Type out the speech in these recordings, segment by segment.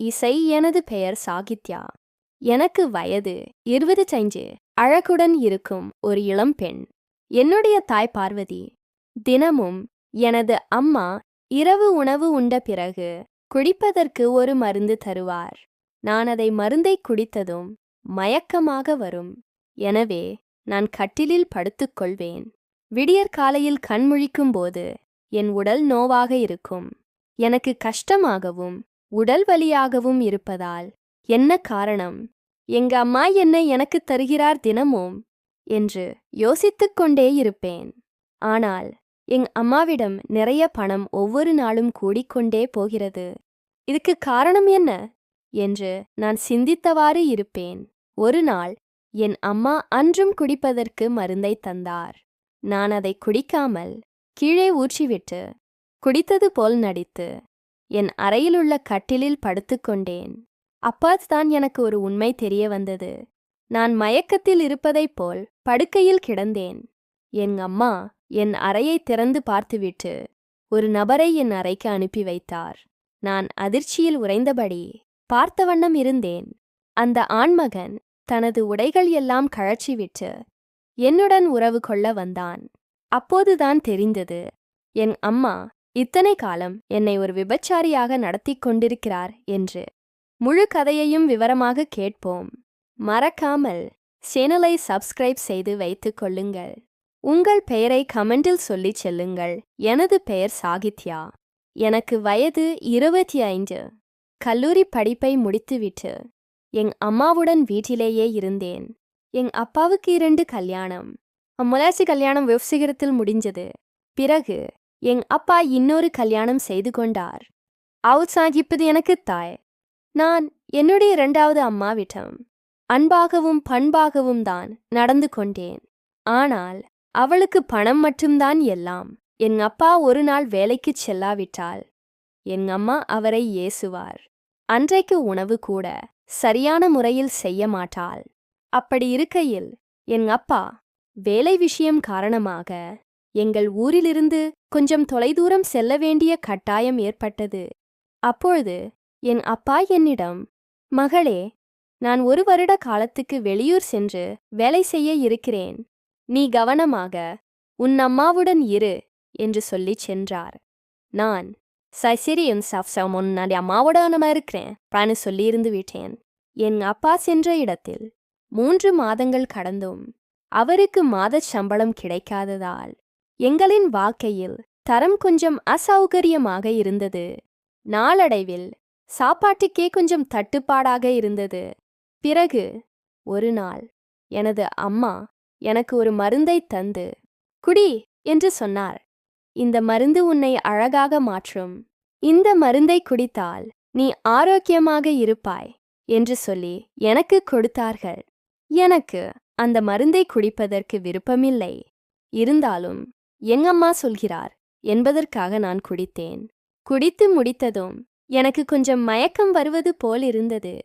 இசை எனது பெயர் சாகித்யா. எனக்கு வயது இருபது சைஞ்சு அழகுடன் இருக்கும் ஒரு இளம்பெண் என்னுடைய தாய் பார்வதி. தினமும் எனது அம்மா இரவு உணவு உண்ட பிறகு குடிப்பதற்கு ஒரு மருந்து தருவார். நான் அதை மருந்தை குடித்ததும் மயக்கமாக வரும். எனவே நான் கட்டிலில் படுத்துக்கொள்வேன் விடியற் காலையில் கண்முழிக்கும் போது என் உடல் நோவாக இருக்கும். எனக்கு கஷ்டமாகவும் உடல் வலியாகவும் இருப்பதால். என்ன காரணம்? எங்க அம்மா என்ன எனக்கு தருகிறார் தினமும் என்று யோசித்துக் கொண்டே இருப்பேன். ஆனால் எங் அம்மாவிடம் நிறைய பணம் ஒவ்வொரு நாளும் கூடிக்கொண்டே போகிறது. இதுக்கு காரணம் என்ன என்று நான் சிந்தித்தவாறு இருப்பேன். ஒரு நாள் என் அம்மா அன்றும் குடிப்பதற்கு மருந்தை தந்தார். நான் அதை குடிக்காமல் கீழே ஊற்றிவிட்டு குடித்தது போல் நடித்து என் அறையிலுள்ள கட்டிலில் படுத்துக்கொண்டேன் அப்போதுதான் எனக்கு ஒரு உண்மை தெரிய வந்தது. நான் மயக்கத்தில் இருப்பதைப் போல் படுக்கையில் கிடந்தேன். என் அம்மா என் அறையை திறந்து பார்த்துவிட்டு ஒரு நபரை என் அறைக்கு அனுப்பி வைத்தார். நான் அதிர்ச்சியில் உறைந்தபடி பார்த்த வண்ணம் இருந்தேன். அந்த ஆண்மகன் தனது உடைகள் எல்லாம் கழற்றிவிட்டு என்னுடன் உறவு கொள்ள வந்தான். அப்போதுதான் தெரிந்தது என் அம்மா இத்தனை காலம் என்னை ஒரு விபச்சாரியாக நடத்திக் கொண்டிருக்கிறார் என்று முழு கதையையும் விவரமாக கேட்போம். மறக்காமல் சேனலை சப்ஸ்கிரைப் செய்து வைத்துக் கொள்ளுங்கள். உங்கள் பெயரை கமெண்டில் சொல்லிச் செல்லுங்கள். எனது பெயர் சாகித்யா. எனக்கு வயது இருபத்தி ஐந்து கல்லூரி படிப்பை முடித்துவிட்டு எங் அம்மாவுடன் வீட்டிலேயே இருந்தேன். எங் அப்பாவுக்கு இரண்டு கல்யாணம். அம்முலாசி கல்யாணம் விவசாயத்தில் முடிஞ்சது. பிறகு எங் அப்பா இன்னொரு கல்யாணம் செய்து கொண்டார். அவுத்சாகிப்பது எனக்கு தாய். நான் என்னுடைய இரண்டாவது அம்மாவிடம் அன்பாகவும் பண்பாகவும் தான் நடந்து கொண்டேன். ஆனால் அவளுக்கு பணம் மட்டும்தான் எல்லாம். என் அப்பா ஒரு நாள் வேலைக்குச் செல்லாவிட்டால் என் அம்மா அவரை ஏசுவார். அன்றைக்கு உணவு கூட சரியான முறையில் செய்ய மாட்டாள். அப்படி இருக்கையில் என் அப்பா வேலை விஷயம் காரணமாக எங்கள் ஊரிலிருந்து கொஞ்சம் தொலைதூரம் செல்ல வேண்டிய கட்டாயம் ஏற்பட்டது. அப்பொழுது என் அப்பா என்னிடம் மகளே நான் ஒரு வருட காலத்துக்கு வெளியூர் சென்று வேலை செய்ய இருக்கிறேன். நீ கவனமாக உன் அம்மாவுடன் இரு என்று சொல்லிச் சென்றார். நான் சசிரியும் சஃப்சம் முன்னாடி அம்மாவோட நம்ம இருக்கிறேன் பிரானு சொல்லியிருந்து விட்டேன். என் அப்பா சென்ற இடத்தில் மூன்று மாதங்கள் கடந்தும் அவருக்கு மாதச் சம்பளம் கிடைக்காததால் எங்களின் வாழ்க்கையில் தரம் கொஞ்சம் அசௌகரியமாக இருந்தது. நாளடைவில் சாப்பாட்டுக்கே கொஞ்சம் தட்டுப்பாடாக இருந்தது. பிறகு ஒரு நாள் எனது அம்மா எனக்கு ஒரு மருந்தை தந்து குடி என்று சொன்னார். இந்த மருந்து உன்னை அழகாக மாற்றும். இந்த மருந்தை குடித்தால் நீ ஆரோக்கியமாக இருப்பாய் என்று சொல்லி எனக்கு கொடுத்தார்கள். எனக்கு அந்த மருந்தை குடிப்பதற்கு விருப்பமில்லை. இருந்தாலும் எங்கம்மா சொல்கிறார்? என்பதற்காக நான் குடித்தேன். குடித்து முடித்ததும் எனக்கு கொஞ்சம் மயக்கம் வருவது போல் இருந்தது.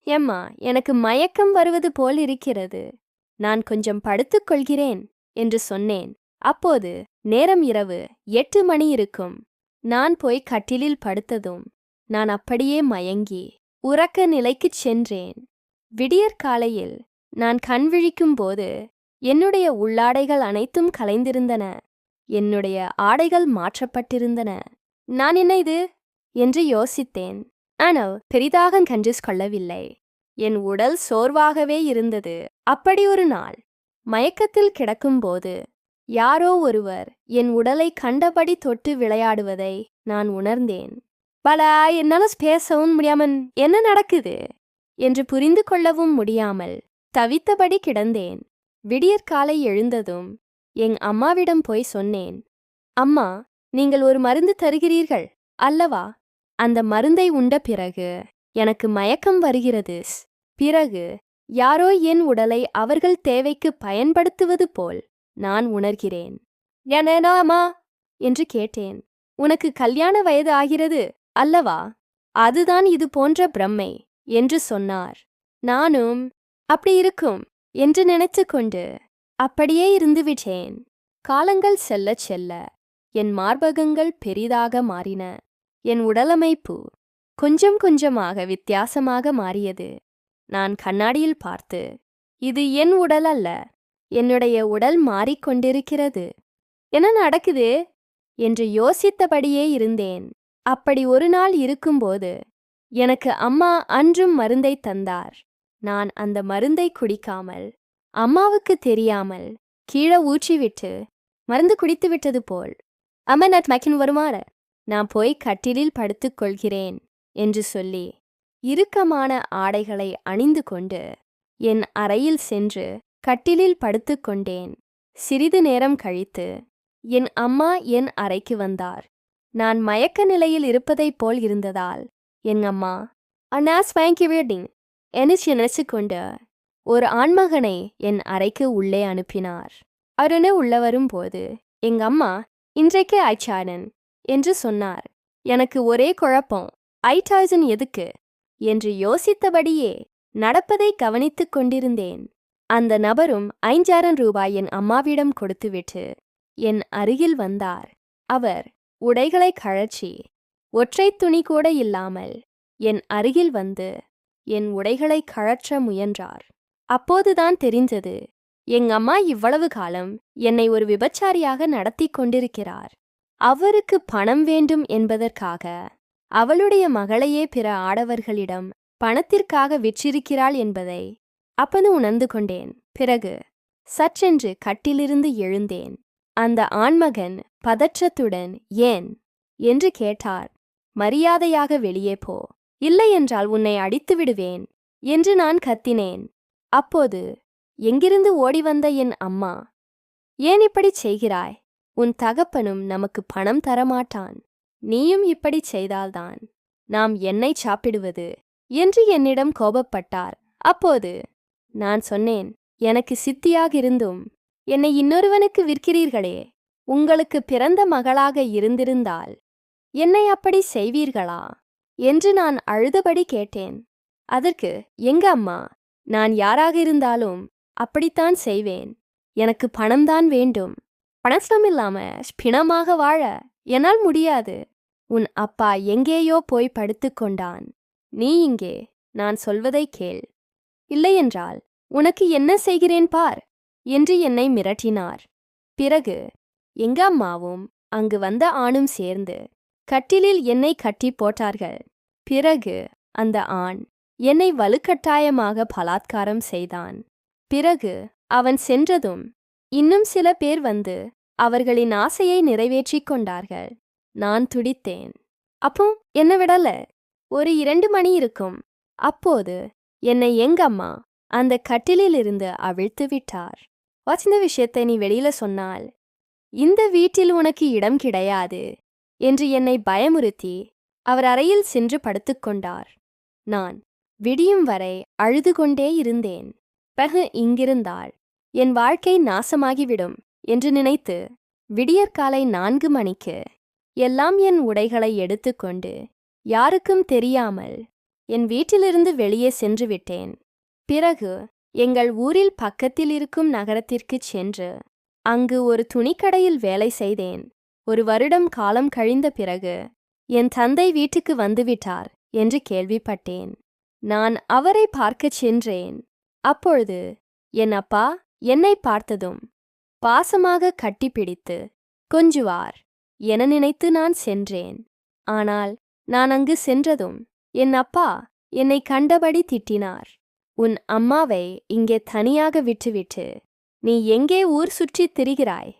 எம்மா எனக்கு மயக்கம் வருவது போல் இருக்கிறது. நான் கொஞ்சம் படுத்துக் கொள்கிறேன் என்று சொன்னேன். அப்போது நேரம் இரவு எட்டு மணி இருக்கும். நான் போய் கட்டிலில் படுத்ததும் நான் அப்படியே மயங்கி உறக்க நிலைக்குச் சென்றேன். விடியற்காலையில் நான் கண் விழிக்கும் போது என்னுடைய உள்ளாடைகள் அனைத்தும் கலைந்திருந்தன. என்னுடைய ஆடைகள் மாற்றப்பட்டிருந்தன. நான் என்ன இது? என்று யோசித்தேன். ஆனால் பெரிதாக கஞ்சிஸ் கொள்ளவில்லை. என் உடல் சோர்வாகவே இருந்தது. அப்படி ஒரு நாள் மயக்கத்தில் கிடக்கும்போது யாரோ ஒருவர் என் உடலை கண்டபடி தொட்டு விளையாடுவதை நான் உணர்ந்தேன். பலா என்னால பேசவும் முடியாமல் என்ன நடக்குது? என்று புரிந்து கொள்ளவும் முடியாமல் தவித்தபடி கிடந்தேன். விடியற்காலை எழுந்ததும் எங் அம்மாவிடம் போய் சொன்னேன். அம்மா நீங்கள் ஒரு மருந்து தருகிறீர்கள் அல்லவா? அந்த மருந்தை உண்ட பிறகு எனக்கு மயக்கம் வருகிறது. பிறகு யாரோ என் உடலை அவர்கள் தேவைக்கு பயன்படுத்துவது போல் நான் உணர்கிறேன். ஏனேனா அம்மா என்று கேட்டேன். உனக்கு கல்யாண வயது ஆகிறது அல்லவா? அதுதான் இது போன்ற பிரம்மை என்று சொன்னார். நானும் அப்படி இருக்கும் என்று நினைத்து கொண்டு அப்படியே இருந்துவிட்டேன். காலங்கள் செல்லச் செல்ல என் மார்பகங்கள் பெரிதாக மாறின. என் உடலமைப்பு கொஞ்சம் கொஞ்சமாக வித்தியாசமாக மாறியது. நான் கண்ணாடியில் பார்த்து இது என் உடல் அல்ல என்னுடைய உடல் மாறிக்கொண்டிருக்கிறது என்ன நடக்குது? என்று யோசித்தபடியே இருந்தேன். அப்படி ஒரு நாள் இருக்கும்போது எனக்கு அம்மா அன்றும் மருந்தை தந்தார். நான் அந்த மருந்தை குடிக்காமல் அம்மாவுக்கு தெரியாமல் கீழே ஊற்றிவிட்டு மருந்து குடித்து விட்டது போல் அமர்நாத் மக்கின் வருமாற நான் போய் கட்டிலில் படுத்துக் கொள்கிறேன் என்று சொல்லி இறுக்கமான ஆடைகளை அணிந்து கொண்டு என் அறையில் சென்று கட்டிலில் படுத்துக் கொண்டேன். சிறிது நேரம் கழித்து என் அம்மா என் அறைக்கு வந்தார். நான் மயக்க நிலையில் இருப்பதைப் போல் இருந்ததால் என் அம்மா அண்ணா ஸ்வாங்கி வேட்டிங் எனிச்சு நினைச்சு கொண்டு ஒரு ஆண்மகனை என் அறைக்கு உள்ளே அனுப்பினார். அருணு உள்ள வரும்போது எங்க அம்மா இன்றைக்கு ஐச்சாடன் என்று சொன்னார். எனக்கு ஒரே குழப்பம். ஐட்டாய்சன் எதுக்கு என்று யோசித்தபடியே நடப்பதை கவனித்துக் கொண்டிருந்தேன். அந்த நபரும் ஐந்தாயிரம் ரூபாய் என் அம்மாவிடம் கொடுத்துவிட்டு என் அருகில் வந்தார். அவர் உடைகளை கழற்றி ஒற்றை துணி கூட இல்லாமல் என் அருகில் வந்து என் உடைகளை கழற்ற முயன்றார். அப்போதுதான் தெரிஞ்சது எங்க அம்மா இவ்வளவு காலம் என்னை ஒரு விபச்சாரியாக நடத்தி கொண்டிருக்கிறார். அவருக்கு பணம் வேண்டும் என்பதற்காக அவளுடைய மகளையே பிற ஆடவர்களிடம் பணத்திற்காக விற்றிருக்கிறாள் என்பதை அப்பது உணர்ந்து கொண்டேன். பிறகு சற்றென்று கட்டிலிருந்து எழுந்தேன். அந்த ஆண்மகன் பதற்றத்துடன் ஏன் என்று கேட்டார். மரியாதையாக வெளியே போ. இல்லையென்றால் உன்னை அடித்து விடுவேன் என்று நான் கத்தினேன். அப்போது எங்கிருந்து ஓடி வந்த என் அம்மா ஏன் இப்படி செய்கிறாய்? உன் தகப்பனும் நமக்கு பணம் தரமாட்டான். நீயும் இப்படி செய்தால்தான் நாம் எண்ணெய் சாப்பிடுவது என்று என்னிடம் கோபப்பட்டார். அப்போது நான் சொன்னேன் எனக்கு சித்தியாக இருந்தும் என்னை இன்னொருவனுக்கு விற்கிறீர்களே உங்களுக்கு பிறந்த மகளாக இருந்திருந்தால் என்னை அப்படி செய்வீர்களா? என்று நான் அழுதபடி கேட்டேன். அதற்கு எங்க அம்மா நான் யாராக இருந்தாலும் அப்படித்தான் செய்வேன். எனக்கு பணம்தான் வேண்டும். பணம் இல்லாம பிணமாக வாழ என்னால் முடியாது. உன் அப்பா எங்கேயோ போய் படுத்துக் கொண்டான். நீ இங்கே நான் சொல்வதை கேள். இல்லையென்றால் உனக்கு என்ன செய்கிறேன் பார் என்று என்னை மிரட்டினார். பிறகு எங்க அம்மாவும் அங்கு வந்த ஆணும் சேர்ந்து கட்டிலில் என்னை கட்டி போட்டார்கள். பிறகு அந்த ஆண் என்னை வலுக்கட்டாயமாக பலாத்காரம் செய்தான். பிறகு அவன் சென்றதும் இன்னும் சில பேர் வந்து அவர்களின் ஆசையை நிறைவேற்றிக் கொண்டார்கள். நான் துடித்தேன். அப்போ என்ன விடல? ஒரு இரண்டு மணி இருக்கும். அப்போது என்னை எங்கம்மா அந்த கட்டிலிலிருந்து அவிழ்த்து விட்டார். வாட்ச் விஷயத்தை நீ வெளியில சொன்னால் இந்த வீட்டில் உனக்கு இடம் கிடையாது என்று என்னை பயமுறுத்தி அவர் அறையில் சென்று படுத்துக்கொண்டார் நான் விடியும் வரை அழுது கொண்டே இருந்தேன். பிறகு இங்கிருந்தாள். என் வாழ்க்கை நாசமாகிவிடும் என்று நினைத்து விடியற்காலை நான்கு மணிக்கு எல்லாம் என் உடைகளை எடுத்துக்கொண்டு யாருக்கும் தெரியாமல் என் வீட்டிலிருந்து வெளியே சென்று விட்டேன். பிறகு எங்கள் ஊரில் பக்கத்தில் இருக்கும் நகரத்திற்குச் சென்று அங்கு ஒரு துணிக்கடையில் வேலை செய்தேன். ஒரு வருடம் காலம் கழிந்த பிறகு என் தந்தை வீட்டுக்கு வந்துவிட்டார் என்று கேள்விப்பட்டேன். நான் அவரை பார்க்கச் சென்றேன். அப்பொழுது என் அப்பா என்னை பார்த்ததும் பாசமாக கட்டிப்பிடித்து கொஞ்சுவார் என நினைத்து நான் சென்றேன். ஆனால் நான் அங்கு சென்றதும் என் அப்பா என்னை கண்டபடி திட்டினார். உன் அம்மாவை இங்கே தனியாக விட்டுவிட்டு நீ எங்கே ஊர் சுற்றித் திரிகிறாய்?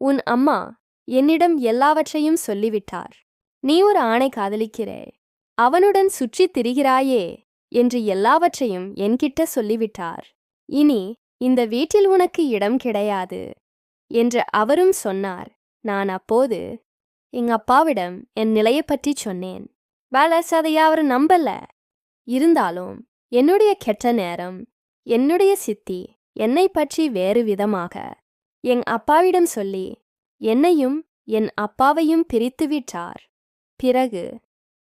உன் அம்மா என்னிடம் எல்லாவற்றையும் சொல்லிவிட்டார். நீ ஒரு ஆணை காதலிக்கிறே. அவனுடன் சுற்றித் திரிகிறாயே என்று எல்லாவற்றையும் என்கிட்ட சொல்லிவிட்டார். இனி இந்த வீட்டில் உனக்கு இடம் கிடையாது என்று அவரும் சொன்னார். நான் அப்போது எங்க அப்பாவிடம் என் நிலையை பற்றி சொன்னேன். வேலஸ் அதை அவர் நம்பல. இருந்தாலும் என்னுடைய கெட்ட நேரம் என்னுடைய சித்தி என்னை பற்றி வேறு விதமாக என் அப்பாவிடம் சொல்லி என்னையும் என் அப்பாவையும் பிரித்து விட்டார். பிறகு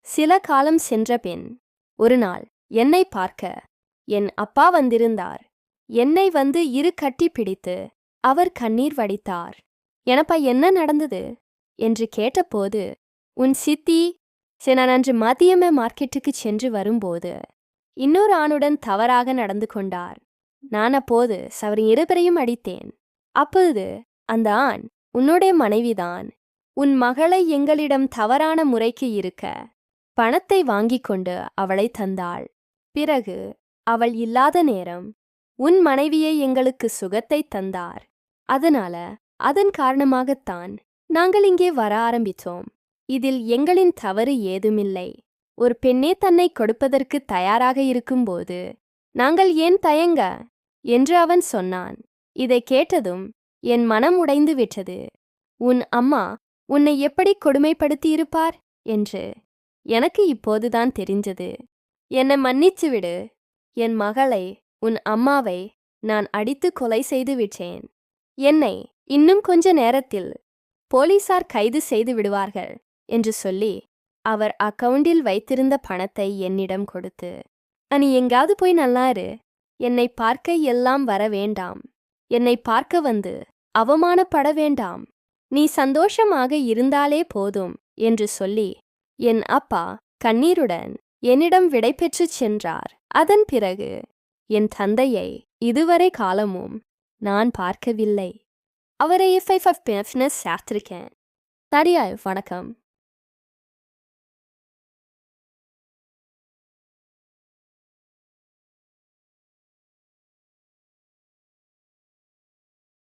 சில காலம் சென்ற பின் ஒரு நாள் என்னை பார்க்க. என் அப்பா வந்திருந்தார். என்னை வந்து இரு கட்டி பிடித்து அவர் கண்ணீர் வடித்தார். எனப்பா என்ன நடந்தது? என்று கேட்டபோது உன் சித்தி சரி நான் அன்று மதியமே மார்க்கெட்டுக்கு சென்று வரும்போது இன்னொரு ஆணுடன் தவறாக நடந்து கொண்டார். நான் அப்போது சவரின் இருவரையும் அடித்தேன். அப்பொழுது அந்த ஆண் உன்னுடைய மனைவிதான். உன் மகளை எங்களிடம் தவறான முறைக்கு இருக்க பணத்தை வாங்கிக் கொண்டு அவளை தந்தாள். பிறகு அவள் இல்லாத நேரம் உன் மனைவியை எங்களுக்கு சுகத்தை தந்தார். அதனால அதன் காரணமாகத்தான் நாங்கள் இங்கே வர ஆரம்பித்தோம். இதில் எங்களின் தவறு ஏதுமில்லை. ஒரு பெண்ணே தன்னை கொடுப்பதற்கு தயாராக இருக்கும்போது நாங்கள் ஏன் தயங்க? என்று அவன் சொன்னான். இதை கேட்டதும் என் மனம் உடைந்து விட்டது. உன் அம்மா உன்னை எப்படி கொடுமைப்படுத்தியிருப்பார்? என்று எனக்கு இப்போதுதான் தெரிஞ்சது என்னை மன்னிச்சு விடு. என் மகளை உன் அம்மாவை நான் அடித்து கொலை செய்து விட்டேன். என்னை இன்னும் கொஞ்ச நேரத்தில் போலீசார் கைது செய்து விடுவார்கள் என்று சொல்லி அவர் அக்கவுண்டில் வைத்திருந்த பணத்தை என்னிடம் கொடுத்து நீ எங்காவது போய் நல்லாரு. என்னை பார்க்க எல்லாம் வர வேண்டாம். என்னை பார்க்க வந்து அவமானப்பட வேண்டாம். நீ சந்தோஷமாக இருந்தாலே போதும் என்று சொல்லி என் அப்பா கண்ணீருடன் என்னிடம் விடைபெற்றுச் சென்றார் அதன் பிறகு என் தந்தையை இதுவரை காலமும் நான் பார்க்கவில்லை அவரை எஃப்ஐ சாத்திருக்கேன் சரியாய் வணக்கம்